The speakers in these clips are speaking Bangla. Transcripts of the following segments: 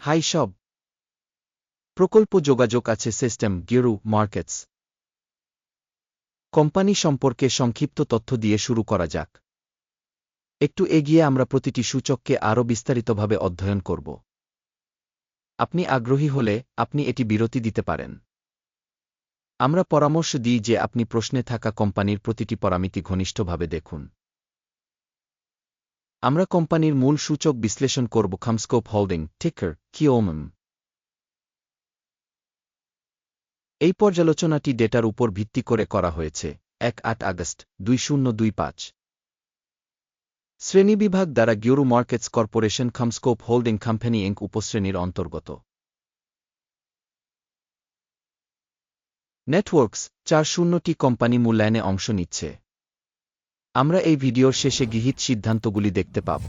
হাই সব। প্রকল্প যোগাযোগ আছে সিস্টেম, গিরু, মার্কেটস। কোম্পানি সম্পর্কে সংক্ষিপ্ত তথ্য দিয়ে শুরু করা যাক। একটু এগিয়ে আমরা প্রতিটি সূচককে আরও বিস্তারিতভাবে অধ্যয়ন করব। আপনি আগ্রহী হলে আপনি এটি বিরতি দিতে পারেন। আমরা পরামর্শ দিই যে আপনি প্রশ্নে থাকা কোম্পানির প্রতিটি পরামিতি ঘনিষ্ঠভাবে দেখুন। আমরা কোম্পানির মূল সূচক বিশ্লেষণ করব খামস্কোপ হোল্ডিং টিকার কিওমম এই পর্যালোচনাটি ডেটার উপর ভিত্তি করে করা হয়েছে, এক আট আগস্ট, দুই শূন্য দুই পাঁচ। শ্রেণীবিভাগ দ্বারা গিউরু মার্কেটস কর্পোরেশন খামস্কোপ হোল্ডিং কোম্পানি ইঙ্ক উপশ্রেণীর অন্তর্গত। নেটওয়ার্কস, চার শূন্যটি কোম্পানি মূল্যায়নে অংশ নিচ্ছে। আমরা এই ভিডিওর শেষে গৃহীত সিদ্ধান্তগুলি দেখতে পাব।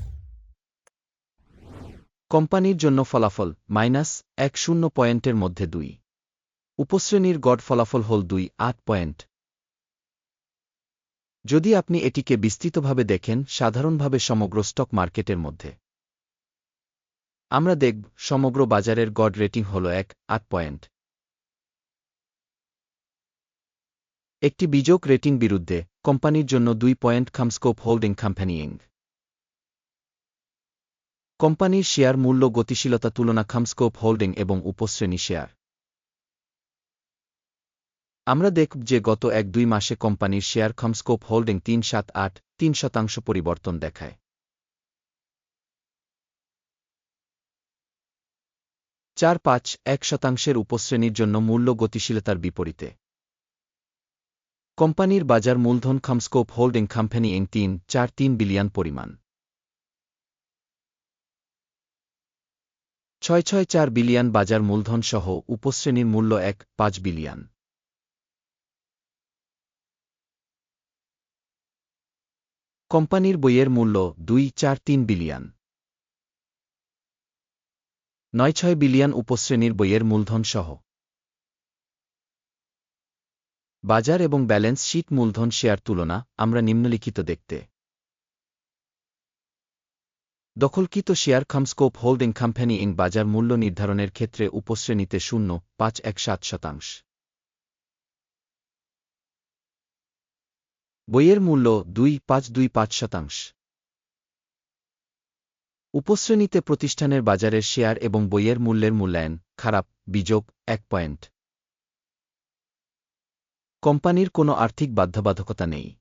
কোম্পানির জন্য ফলাফল মাইনাস এক শূন্য পয়েন্টের মধ্যে দুই। উপশ্রেণীর গড় ফলাফল হল দুই, আট পয়েন্ট। যদি আপনি এটিকে বিস্তৃতভাবে দেখেন, সাধারণভাবে সমগ্র স্টক মার্কেটের মধ্যে। আমরা দেখব, সমগ্র বাজারের গড রেটিং হল এক, আট পয়েন্ট। একটি বিযোগ রেটিং বিরুদ্ধে কোম্পানির জন্য দুই পয়েন্ট খামস্কোপ হোল্ডিং কোম্পানি ইং। কোম্পানির শেয়ার মূল্য গতিশীলতা তুলনা খামস্কোপ হোল্ডিং এবং উপশ্রেণী শেয়ার। আমরা দেখব যে গত এক দুই মাসে কোম্পানির শেয়ার খামস্কোপ হোল্ডিং তিন সাত আট তিন শতাংশ পরিবর্তন দেখায়। চার পাঁচ এক শতাংশের উপশ্রেণীর জন্য মূল্য গতিশীলতার বিপরীতে। কোম্পানির বাজার মূলধন খামস্কোপ হোল্ডিং কোম্পানি এং তিন, চার, তিন বিলিয়ন পরিমাণ। ছয় ছয়, চার বিলিয়ন বাজার মূলধন সহ উপশ্রেণীর মূল্য এক, পাঁচ বিলিয়ন। কোম্পানির বইয়ের মূল্য দুই, চার, তিন বিলিয়ন। নয়, ছয় বিলিয়ন উপশ্রেণীর বইয়ের মূলধন সহ বাজার এবং ব্যালেন্স শীট মূলধন শেয়ার তুলনা, আমরা নিম্নলিখিত দেখতে। দখলকৃত শেয়ার খামস্কোপ হোল্ডিং কোম্পানি ইং বাজার মূল্য নির্ধারণের ক্ষেত্রে উপশ্রেণীতে শূন্য, পাঁচ এক সাত শতাংশ। বইয়ের মূল্য দুই পাঁচ দুই পাঁচ শতাংশ। উপশ্রেণীতে প্রতিষ্ঠানের বাজারের শেয়ার এবং বইয়ের মূল্যের মূল্যায়ন, খারাপ, বিযোগ, এক পয়েন্ট। কোম্পানির কোনো আর্থিক বাধ্যবাধকতা নেই।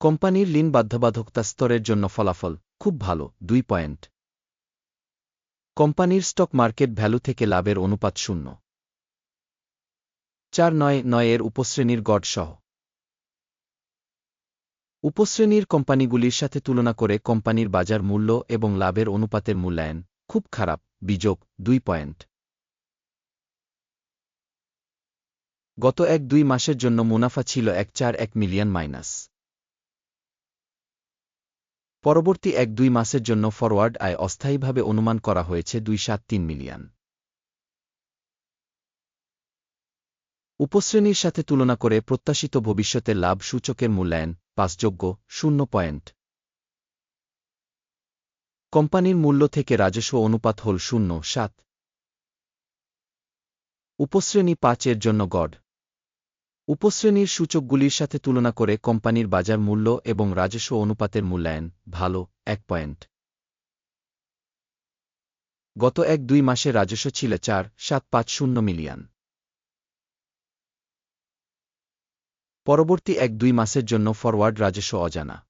কোম্পানির লিন বাধ্যবাধকতা স্তরের জন্য ফলাফল খুব ভালো, দুই পয়েন্ট। কোম্পানির স্টক মার্কেট ভ্যালু থেকে লাভের অনুপাত শূন্য। চার নয় নয় এর উপশ্রেণীর গড় সহ। উপশ্রেণীর কোম্পানিগুলির সাথে তুলনা করে কোম্পানির বাজার মূল্য এবং লাভের অনুপাতের মূল্যায়ন খুব খারাপ, বিযোগ, দুই পয়েন্ট। গত এক দুই মাসের জন্য মুনাফা ছিল এক চার এক মিলিয়ন মাইনাস। পরবর্তী এক দুই মাসের জন্য ফরওয়ার্ড আয় অস্থায়ীভাবে অনুমান করা হয়েছে দুই সাত তিন মিলিয়ন। উপশ্রেণীর সাথে তুলনা করে প্রত্যাশিত ভবিষ্যতে লাভ সূচকের মূল্যায়ন পাসযোগ্য শূন্য পয়েন্ট। কোম্পানির মূল্য থেকে রাজস্ব অনুপাত হল শূন্য, সাত। উপশ্রেণী পাঁচের জন্য গড়। উপশ্রেণীর সূচকগুলির সাথে তুলনা করে কোম্পানির বাজার মূল্য এবং রাজস্ব অনুপাতের মূল্যায়ন ভালো, এক পয়েন্ট। গত এক দুই মাসে রাজস্ব ছিল চার, সাত, পাঁচ, শূন্য মিলিয়ন। পরবর্তী এক দুই মাসের জন্য ফরওয়ার্ড রাজস্ব অজানা।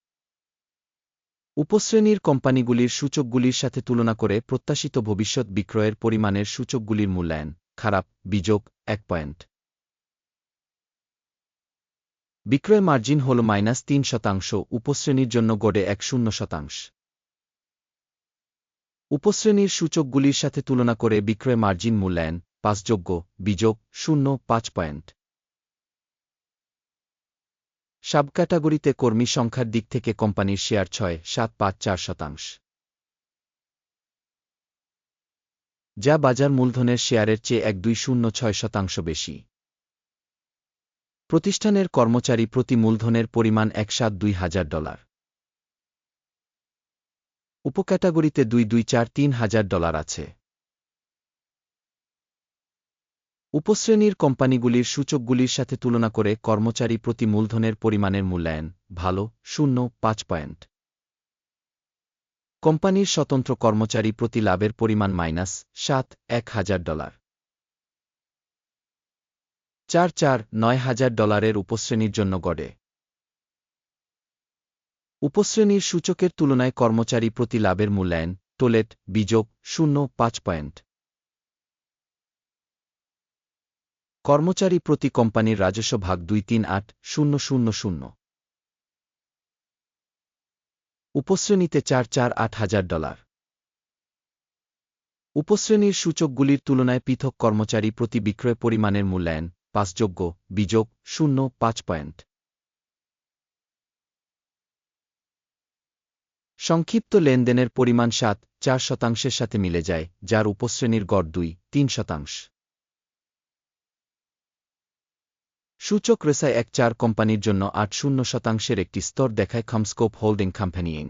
উপশ্রেণীর কোম্পানিগুলির সূচকগুলির সাথে তুলনা করে প্রত্যাশিত ভবিষ্যৎ বিক্রয়ের পরিমাণের সূচকগুলির মূল্যায়ন খারাপ, বিযোগ, এক পয়েন্ট। বিক্রয় মার্জিন হল মাইনাস তিন শতাংশ, উপশ্রেণীর জন্য গড়ে এক শূন্য শতাংশ। উপশ্রেণীর সূচকগুলির সাথে তুলনা করে বিক্রয় মার্জিন মূল্যায়ন পাঁচযোগ্য বিযোগ, শূন্য, পাঁচ পয়েন্ট। সাব ক্যাটাগরিতে কর্মী সংখ্যার দিক থেকে কোম্পানির শেয়ার ছয়, সাত, পাঁচ, চার শতাংশ। যা বাজার মূলধনের শেয়ারের চেয়ে এক দুই শূন্য ছয় শতাংশ বেশি। প্রতিষ্ঠানের কর্মচারী প্রতি মূলধনের পরিমাণ এক সাত দুই হাজার ডলার। উপক্যাটাগরিতে দুই দুই চার তিন হাজার ডলার আছে। উপশ্রেণীর কোম্পানিগুলির সূচকগুলির সাথে তুলনা করে কর্মচারী প্রতি মূলধনের পরিমাণের মূল্যায়ন ভালো, শূন্য, পাঁচ পয়েন্ট। কোম্পানির স্বতন্ত্র কর্মচারী প্রতি লাভের পরিমাণ মাইনাস সাত, এক হাজার ডলার। চার চার নয় হাজার ডলারের উপশ্রেণীর জন্য গড়ে। উপশ্রেণীর সূচকের তুলনায় কর্মচারী প্রতি লাভের মূল্যায়ন টোলেট বিযোগ, শূন্য, পাঁচ পয়েন্ট। কর্মচারী প্রতি কোম্পানির রাজস্ব ভাগ দুই তিন আট, শূন্য শূন্য শূন্য। উপশ্রেণীতে চার চার আট হাজার ডলার। উপশ্রেণীর সূচকগুলির তুলনায় পৃথক কর্মচারী প্রতি বিক্রয় পরিমাণের মূল্যায়ন পাঁচযোগ্য, বিযোগ, শূন্য, পাঁচ পয়েন্ট। সংক্ষিপ্ত লেনদেনের পরিমাণ সাত, চার শতাংশের সাথে মিলে যায়, যার উপশ্রেণীর গড় দুই, তিন শতাংশ। সূচক রেসায় এক চার কোম্পানির জন্য আট শূন্য শতাংশের একটি স্তর দেখায় খামস্কোপ হোল্ডিং কোম্পানি ইং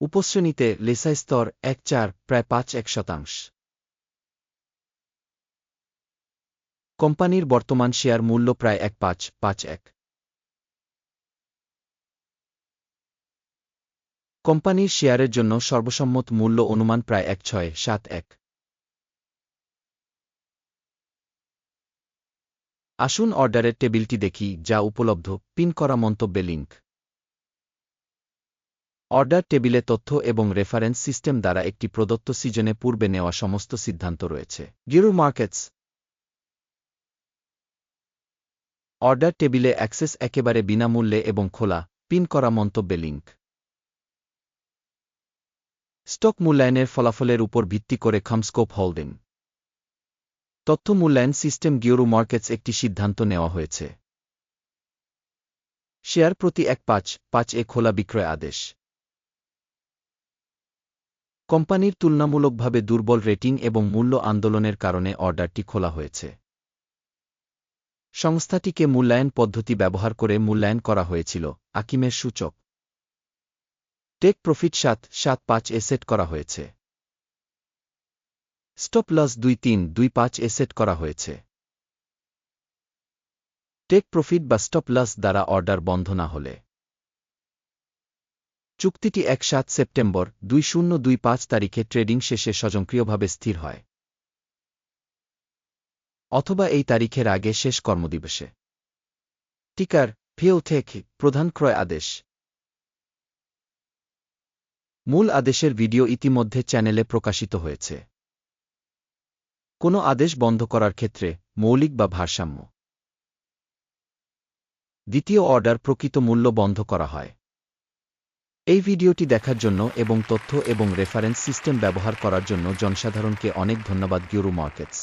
উপশ্রেণীতে লেসাই স্তর এক চার, প্রায় পাঁচ এক শতাংশ। কোম্পানির বর্তমান শেয়ার মূল্য প্রায় এক পাঁচ পাঁচ এক। কোম্পানির শেয়ারের জন্য সর্বসম্মত মূল্য অনুমান প্রায় এক ছয়, সাত এক। আসুন অর্ডারের টেবিলটি দেখি, যা উপলব্ধ, পিন করা মন্তব্যে লিঙ্ক অর্ডার টেবিলে তথ্য এবং রেফারেন্স সিস্টেম দ্বারা একটি প্রদত্ত সিজনে পূর্বে নেওয়া সমস্ত সিদ্ধান্ত রয়েছে। গিরু মার্কেটস অর্ডার টেবিলে অ্যাক্সেস একেবারে বিনামূল্যে এবং খোলা, পিন করা মন্তব্যে লিঙ্ক স্টক মূল্যায়নের ফলাফলের উপর ভিত্তি করে খামস্কোপ হোল্ডিং তথ্য মূল্যায়ন সিস্টেম গিওরু মার্কেটস একটি সিদ্ধান্ত নেওয়া হয়েছে। শেয়ার প্রতি এক পাঁচ পাঁচ এ খোলা বিক্রয় আদেশ। কোম্পানির তুলনামূলকভাবে দুর্বল রেটিং এবং মূল্য আন্দোলনের কারণে অর্ডারটি খোলা হয়েছে। সংস্থাটিকে মূল্যায়ন পদ্ধতি ব্যবহার করে মূল্যায়ন করা হয়েছিল। আকিমের সূচক। টেক প্রফিট সাত সাত পাঁচ এ সেট করা হয়েছে। স্টপ লস দুই তিন, দুই পাঁচ এ সেট করা হয়েছে। টেক প্রফিট বা স্টপ লস দ্বারা অর্ডার বন্ধ না হলে। চুক্তিটি এক সাত সেপ্টেম্বর, দুই শূন্য দুই পাঁচ তারিখে ট্রেডিং শেষে স্বয়ংক্রিয়ভাবে স্থির হয়। অথবা এই তারিখের আগে শেষ কর্মদিবসে। টিকার ফেও থেকে প্রধান ক্রয় আদেশ। মূল আদেশের ভিডিও ইতিমধ্যে চ্যানেলে প্রকাশিত হয়েছে। কোনো আদেশ বন্ধ করার ক্ষেত্রে মৌলিক বা ভারসাম্য। দ্বিতীয় অর্ডার প্রকৃত মূল্য বন্ধ করা হয়। এই ভিডিওটি দেখার জন্য এবং তথ্য এবং রেফারেন্স সিস্টেম ব্যবহার করার জন্য জনসাধারণকে অনেক ধন্যবাদ গিউরু মার্কেটস